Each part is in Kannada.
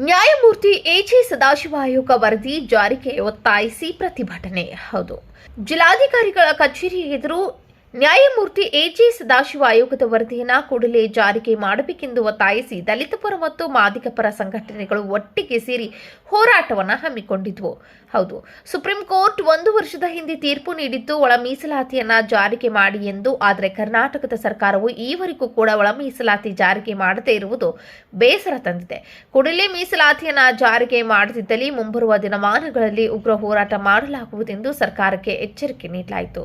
ನ್ಯಾಯಮೂರ್ತಿ ಎಜೆ ಸದಾಶಿವ ಆಯೋಗ ವರದಿ ಜಾರಿಗೆ ಒತ್ತಾಯಿಸಿ ಪ್ರತಿಭಟನೆ. ಹೌದು. ಜಿಲ್ಲಾಧಿಕಾರಿಗಳ ಕಚೇರಿ ಎದುರು ನ್ಯಾಯಮೂರ್ತಿ ಎಜಿ ಸದಾಶಿವ ಆಯೋಗದ ವರದಿಯನ್ನು ಕೂಡಲೇ ಜಾರಿಗೆ ಮಾಡಬೇಕೆಂದು ಒತ್ತಾಯಿಸಿ ದಲಿತ ಪರ ಮತ್ತು ಮಾದಿಗ ಪರ ಸಂಘಟನೆಗಳು ಒಟ್ಟಿಗೆ ಸೇರಿ ಹೋರಾಟವನ್ನ ಹಮ್ಮಿಕೊಂಡಿದ್ವು. ಹೌದು, ಸುಪ್ರೀಂ ಕೋರ್ಟ್ ಒಂದು ವರ್ಷದ ಹಿಂದೆ ತೀರ್ಪು ನೀಡಿದ್ದು ಒಳ ಮೀಸಲಾತಿಯನ್ನ ಜಾರಿಗೆ ಮಾಡಿ ಎಂದು, ಆದರೆ ಕರ್ನಾಟಕದ ಸರ್ಕಾರವು ಈವರೆಗೂ ಕೂಡ ಒಳ ಮೀಸಲಾತಿ ಜಾರಿಗೆ ಮಾಡದೇ ಇರುವುದು ಬೇಸರ ತಂದಿದೆ. ಕೂಡಲೇ ಮೀಸಲಾತಿಯನ್ನ ಜಾರಿಗೆ ಮಾಡದಿದ್ದಲ್ಲಿ ಮುಂಬರುವ ದಿನಮಾನಗಳಲ್ಲಿ ಉಗ್ರ ಹೋರಾಟ ಮಾಡಲಾಗುವುದೆಂದು ಸರ್ಕಾರಕ್ಕೆ ಎಚ್ಚರಿಕೆ ನೀಡಲಾಯಿತು.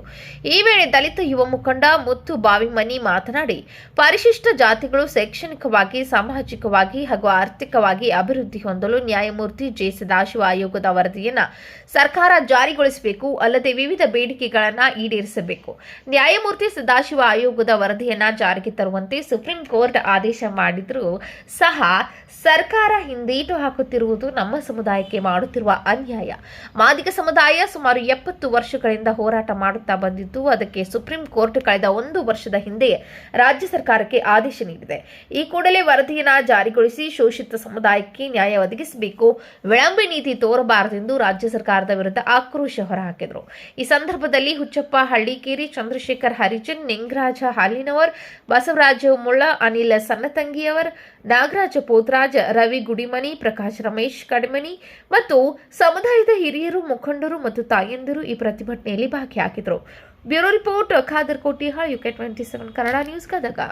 ಈ ವೇಳೆ ದಲಿತ ಯುವ ಮುಖಂಡ ಮುತ್ತು ಬಾವಿಮನಿ ಮಾತನಾಡಿ, ಪರಿಶಿಷ್ಟ ಜಾತಿಗಳು ಶೈಕ್ಷಣಿಕವಾಗಿ, ಸಾಮಾಜಿಕವಾಗಿ ಹಾಗೂ ಆರ್ಥಿಕವಾಗಿ ಅಭಿವೃದ್ಧಿ ಹೊಂದಲು ನ್ಯಾಯಮೂರ್ತಿ ಜೆ ಸದಾಶಿವ ಆಯೋಗದ ವರದಿಯನ್ನು ಸರ್ಕಾರ ಜಾರಿಗೊಳಿಸಬೇಕು, ಅಲ್ಲದೆ ವಿವಿಧ ಬೇಡಿಕೆಗಳನ್ನು ಈಡೇರಿಸಬೇಕು. ನ್ಯಾಯಮೂರ್ತಿ ಸದಾಶಿವ ಆಯೋಗದ ವರದಿಯನ್ನು ಜಾರಿಗೆ ತರುವಂತೆ ಸುಪ್ರೀಂ ಕೋರ್ಟ್ ಆದೇಶ ಮಾಡಿದರೂ ಸಹ ಸರ್ಕಾರ ಹಿಂದೇಟು ಹಾಕುತ್ತಿರುವುದು ನಮ್ಮ ಸಮುದಾಯಕ್ಕೆ ಮಾಡುತ್ತಿರುವ ಅನ್ಯಾಯ. ಮಾದಿಗ ಸಮುದಾಯ ಸುಮಾರು ಎಪ್ಪತ್ತು ವರ್ಷಗಳಿಂದ ಹೋರಾಟ ಮಾಡುತ್ತಾ ಬಂದಿದ್ದು, ಅದಕ್ಕೆ ಸುಪ್ರೀಂ ಕೋರ್ಟ್ ಕಳೆದ ಒಂದು ವರ್ಷದ ಹಿಂದೆ ರಾಜ್ಯ ಸರ್ಕಾರಕ್ಕೆ ಆದೇಶ ನೀಡಿದೆ. ಈ ಕೂಡಲೇ ವರದಿಯನ್ನು ಜಾರಿಗೊಳಿಸಿ ಶೋಷಿತ ಸಮುದಾಯಕ್ಕೆ ನ್ಯಾಯ ಒದಗಿಸಬೇಕು. ವಿಳಂಬ ನೀತಿ ತೋರಬಾರದೆಂದು ರಾಜ್ಯ ಸರ್ಕಾರದ ವಿರುದ್ಧ ಆಕ್ರೋಶ ಹೊರಹಾಕಿದರು. ಈ ಸಂದರ್ಭದಲ್ಲಿ ಹುಚ್ಚಪ್ಪ, ಹಳ್ಳಿಕೇರಿ, ಚಂದ್ರಶೇಖರ್ ಹರಿಜನ್ ನಿಂಗರಾಜ ಹಾಲಿನವರ್, ಬಸವರಾಜ ಮುಳ್ಳ, ಅನಿಲ ಸನ್ನತಂಗಿಯವರ್ ನಾಗರಾಜ ಪೋತ್ರಾಜ್, ರವಿ ಗುಡಿಮನಿ, ಪ್ರಕಾಶ್ ರಮೇಶ್ ಕಡಿಮನಿ ಮತ್ತು ಸಮುದಾಯದ ಹಿರಿಯರು, ಮುಖಂಡರು ಮತ್ತು ತಾಯಂದಿರು ಈ ಪ್ರತಿಭಟನೆಯಲ್ಲಿ ಭಾಗಿಯಾಗಿದ್ದರು bureau report Khadar Kotihal UK twenty seven Kannada news का दगा